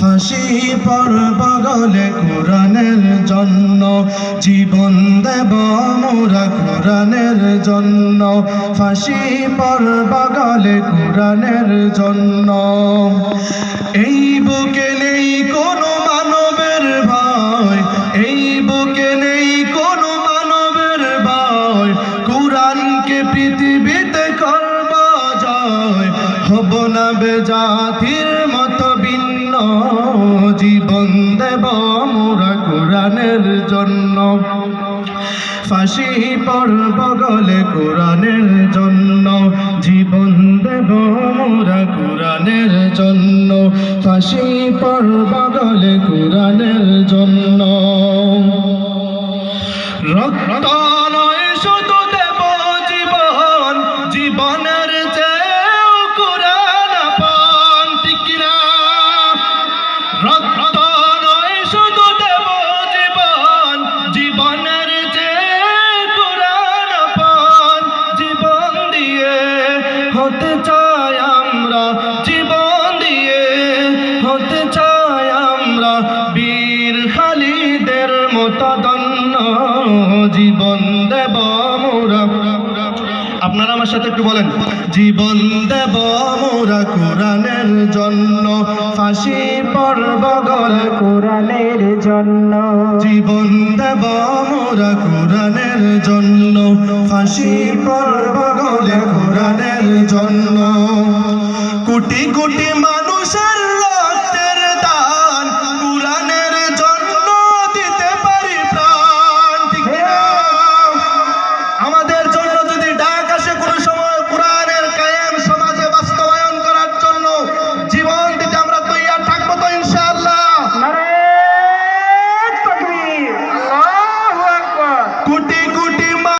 ফাঁসি পর বগলে কোরআনের জন্য। জীবন দেব মোরা কোরআনের জন্য। ফাঁসি পর বগলে কোরআনের জন্য। এই বুকে নেই কোনো মানবের ভয়। এই বুকে নেই কোনো মানবের ভয়। কোরআনকে পৃথিবীতে করব জয়। হব না বেজাতির মতো জীবন দেব মোরা কোরআনের জন্য। ফাঁসি পড়ব গলে কোরআনের জন্য। জীবন দেব মোরা কোরআনের জন্য। ফাঁসি পড়ব গলে কোরআনের জন্য। রক্ত নয় শুধু চাই আমরা, জীবন দিয়ে হতে চাই আমরা। বীর খালিদের মতো দন্য জীবন দেব মোরা। আপনারা আমার সাথে একটু বলেন। জীবন দেব মোরা কোরআনের জন্য। ফাঁসি পড়ব গলে কোরআনের জন্য। জীবন দেব মোরা কোরআনের জন্য। ফাঁসি পড়ব গলে কোরআনের জন্য। কোটি কোটি মানুষের